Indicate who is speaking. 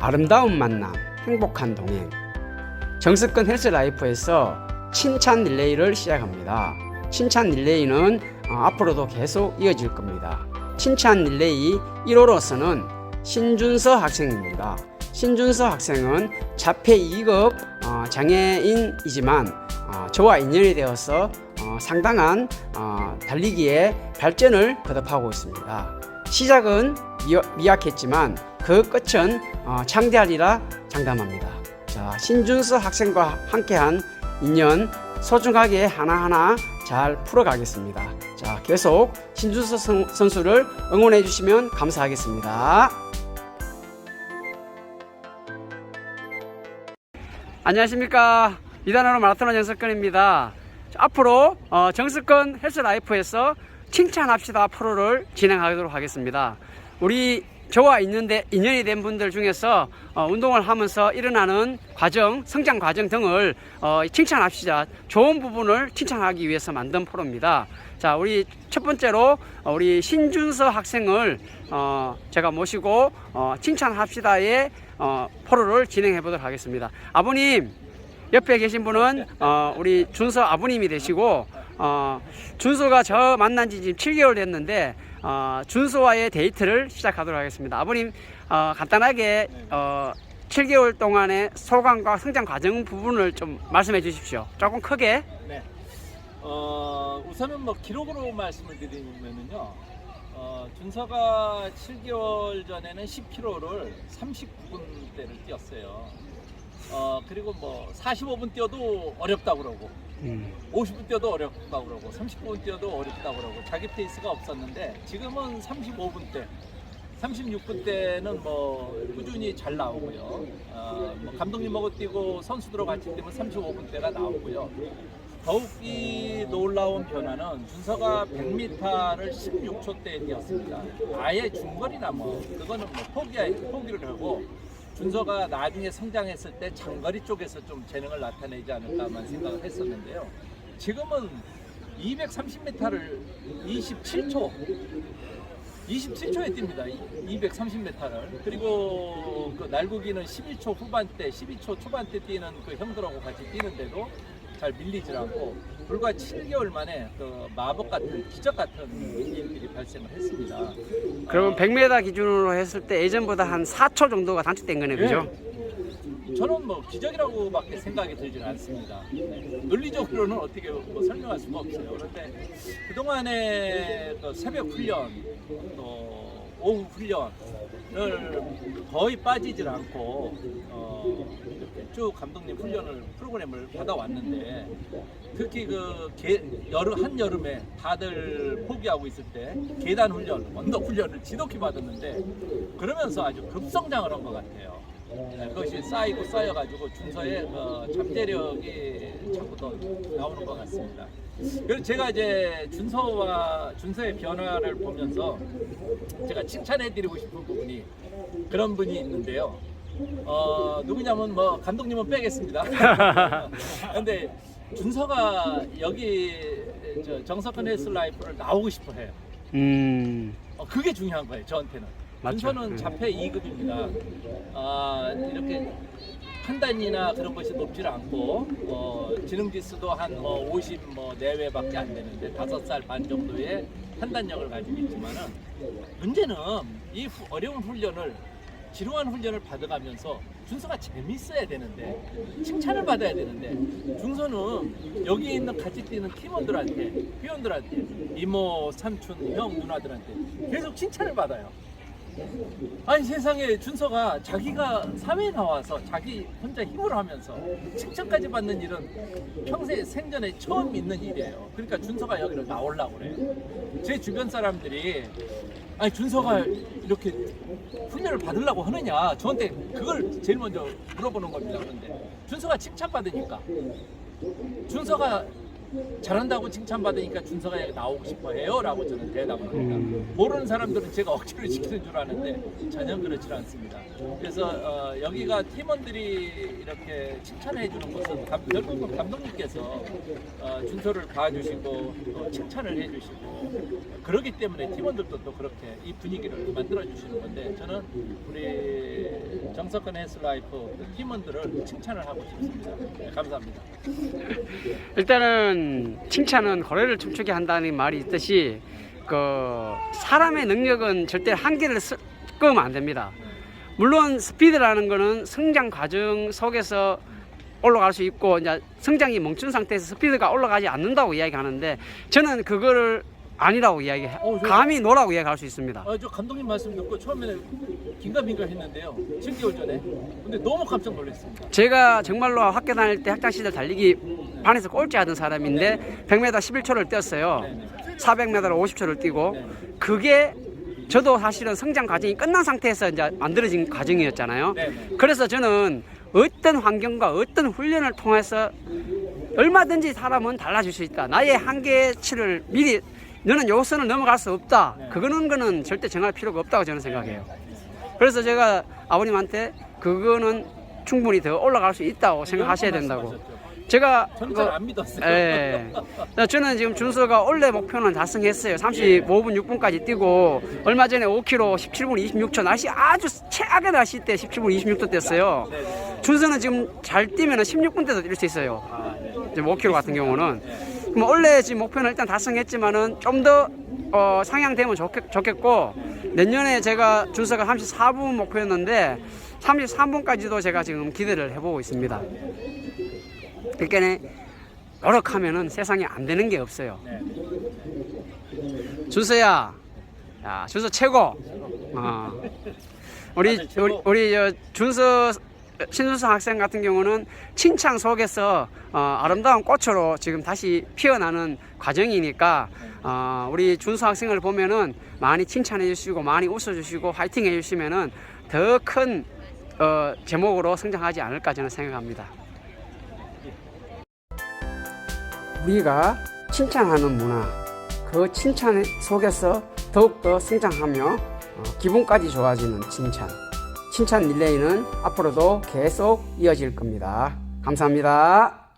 Speaker 1: 아름다운 만남, 행복한 동행. 정석근 헬스라이프에서 칭찬 릴레이를 시작합니다. 칭찬 릴레이는 어, 앞으로도 계속 이어질 겁니다. 칭찬 릴레이 1호로서는 신준서 학생입니다. 신준서 학생은 자폐 2급 어, 장애인이지만 어, 저와 인연이 되어서 어, 상당한 어, 달리기에 발전을 거듭하고 있습니다. 시작은 미, 약했지만 그 끝은 어, 창대하리라 장담합니다. 자, 신준서 학생과 함께한 인연 소중하게 하나하나 잘 풀어가겠습니다. 자, 계속 신준서 선- 선수를 응원해 주시면 감사하겠습니다. 안녕하십니까. 이단으로 마라톤. 자, 앞으로 어, 정석근 헬스라이프에서 칭찬합시다 프로를 진행하도록 하겠습니다. 우리 저와 있는데 인연이 된 분들 중에서 어, 운동을 하면서 일어나는 과정, 성장 과정 등을 어, 칭찬합시다. 좋은 부분을 칭찬하기 위해서 만든 프로입니다. 자, 우리 첫 번째로 어, 우리 신준서 학생을 어, 제가 모시고 어, 칭찬합시다의 어, 프로를 진행해 보도록 하겠습니다. 아버님, 옆에 계신 분은 어, 우리 준서 아버님이 되시고 어, 준서가 저 만난 지 지금 7개월 됐는데 어, 준서와의 데이트를 시작하도록 하겠습니다. 아버님 어, 간단하게 어, 7개월 동안의 소감과 성장 과정 부분을 좀 말씀해 주십시오. 조금 크게.
Speaker 2: 네. 어, 우선은 뭐 기록으로 말씀을 드리면은요. 어, 준서가 7개월 전에는 10km를 39분대를 뛰었어요. 어, 그리고 뭐 45분 뛰어도 어렵다고 그러고
Speaker 1: 음,
Speaker 2: 50분 뛰어도 어렵다고 그러고 39분 뛰어도 어렵다고 그러고 자기 페이스가 없었는데 지금은 35분 대 36분 때는 뭐 꾸준히 잘 나오고요. 어, 뭐 감독님하고 뛰고 선수들하고 같이 뛰면 35분 대가 나오고요. 더욱 이 놀라운 변화는 준서가 100m를 16초 대에 뛰었습니다. 아예 중거리나 뭐 그거는 뭐 포기 포기를 하고 준서가 나중에 성장했을 때 장거리 쪽에서 좀 재능을 나타내지 않을까만 생각을 했었는데요. 지금은 230m를 27초 27초에 뜁니다. 230m를. 그리고 그 날고기는 11초 후반대, 12초 초반대 뛰는 그 형들하고 같이 뛰는데도 잘 밀리질 않고 불과 7개월 만에 그 마법 같은 기적 같은 일들이 발생을 했습니다.
Speaker 1: 그러면
Speaker 2: 어,
Speaker 1: 100m 기준으로 했을 때 예전보다 한 4초 정도가 단축된 거네요, 그죠?
Speaker 2: 예. 저는 뭐 기적이라고밖에 생각이 들지는 않습니다. 네. 논리적으로는 어떻게 뭐 설명할 수가 없어요. 그런데 그동안의 그 새벽 훈련, 또 오후 훈련을 거의 빠지질 않고 어, 쭉 감독님 훈련을 프로그램을 받아왔는데 특히 그 개, 여름 한 여름에 다들 포기하고 있을 때 계단 훈련, 언덕 훈련을 지독히 받았는데 그러면서 아주 급성장을 한 것 같아요. 네, 그것이 쌓이고 쌓여가지고 준서의 어, 잠재력이 자꾸 더 나오는 것 같습니다. 그래서 제가 이제 준서와 준서의 변화를 보면서 제가 칭찬해드리고 싶은 부분이 그런 분이 있는데요. 어, 누구냐면 뭐 감독님은 빼겠습니다. 근데 준서가 여기 저 정석근 헬스 라이프를 나오고 싶어 해요.
Speaker 1: 음,
Speaker 2: 어, 그게 중요한 거예요, 저한테는. 준서는
Speaker 1: 음.
Speaker 2: 자폐 2급입니다. 아, 이렇게 판단이나 그런 것이 높지 않고 어, 지능 지수도 한뭐 50뭐 내외밖에 안 되는데 다섯 살반 정도의 판단력을 가지고 있지만은 문제는 이 후- 어려운 훈련을 지루한 훈련을 받아가면서 준서가 재밌어야 되는데 칭찬을 받아야 되는데 준서는 여기 있는 같이 뛰는 팀원들한테 회원들한테 이모 삼촌 형 누나들한테 계속 칭찬을 받아요. 아니 세상에 준서가 자기가 사회에 나와서 자기 혼자 힘을 하면서 칭찬까지 받는 일은 평생 생전에 처음 있는 일이에요. 그러니까 준서가 여기를 나오려고 그래. 제 주변 사람들이 아니 준서가 이렇게 훈련을 받으려고 하느냐 저한테 그걸 제일 먼저 물어보는 겁니다. 그런데 준서가 칭찬받으니까 준서가 잘한다고 칭찬받으니까 준서가 나오고 싶어 해요 라고 저는 대답을 합니다
Speaker 1: 음.
Speaker 2: 모르는 사람들은 제가 억지로 시키는 줄 아는데 전혀 그렇지 않습니다 그래서 어, 여기가 팀원들이 이렇게 칭찬해 주는 것은 감, 결국은 감독님께서 어, 준서를 봐주시고 또 칭찬을 해주시고 그러기 때문에 팀원들도 또 그렇게 이 분위기를 만들어 주시는 건데 저는 우리 정석근 헬스라이프 그 팀원들을 칭찬을 하고 싶습니다. 네, 감사합니다.
Speaker 1: 일단은 칭찬은 고래를 춤추게 한다는 말이 있듯이 그 사람의 능력은 절대 한계를 쓰- 끄면 안 됩니다. 물론 스피드라는 거는 성장 과정 속에서 올라갈 수 있고 이제 성장이 멈춘 상태에서 스피드가 올라가지 않는다고 이야기하는데 저는 그거를 아니라고 이야기해
Speaker 2: 어, 저-
Speaker 1: 감히 노라고 이야기할 수 있습니다.
Speaker 2: 아, 저 감독님 말씀 듣고 처음에는 긴가민가 했는데요. 7개월 전에. 근데 너무 깜짝 놀랐습니다.
Speaker 1: 제가 정말로 학교 다닐 때 학창 시절 달리기 반에서 꼴찌 하던 사람인데 100m 11초를 뛰었어요.
Speaker 2: 네, 네.
Speaker 1: 400m를 50초를 뛰고
Speaker 2: 네.
Speaker 1: 그게 저도 사실은 성장 과정이 끝난 상태에서 이제 만들어진 과정이었잖아요. 그래서 저는 어떤 환경과 어떤 훈련을 통해서 얼마든지 사람은 달라질 수 있다. 나의 한계치를 미리 너는 요 선을 넘어갈 수 없다.
Speaker 2: 네.
Speaker 1: 그거는 거는 절대 정할 필요가 없다고 저는 생각해요. 그래서 제가 아버님한테 그거는 충분히 더 올라갈 수 있다고 생각하셔야 된다고. 제가
Speaker 2: 저는
Speaker 1: 그-
Speaker 2: 잘안 믿었어요.
Speaker 1: 예. 저는 지금 준서가 원래 목표는 달성했어요. 35분 6분까지 뛰고 얼마 전에 5km 17분 26초 날씨 아주 최악의 날씨 때 17분 26초 뛰었어요. 준서는 지금 잘 뛰면 16분 때도 뛸 수 있어요. 지금 5km 같은 경우는.
Speaker 2: 네.
Speaker 1: 그럼 원래 지금 목표는 일단 달성했지만은 좀더 어, 상향되면 좋겠, 좋겠고 내년에 제가 준서가 34분 목표였는데 33분까지도 제가 지금 기대를 해보고 있습니다. 그러니까 노력하면은 세상에 안 되는 게 없어요.
Speaker 2: 네.
Speaker 1: 준서야, 야 준서 최고. 어. 우리. 우리, 우리 저 준서 신준서 학생 같은 경우는 칭찬 속에서 어, 아름다운 꽃으로 지금 다시 피어나는 과정이니까 어, 우리 준서 학생을 보면은 많이 칭찬해 주시고 많이 웃어 주시고 화이팅 해 주시면은 더큰 어, 제목으로 성장하지 않을까 저는 생각합니다. 우리가 칭찬하는 문화, 그 칭찬 속에서 더욱더 성장하며 어, 기분까지 좋아지는 칭찬. 칭찬 릴레이는 앞으로도 계속 이어질 겁니다. 감사합니다.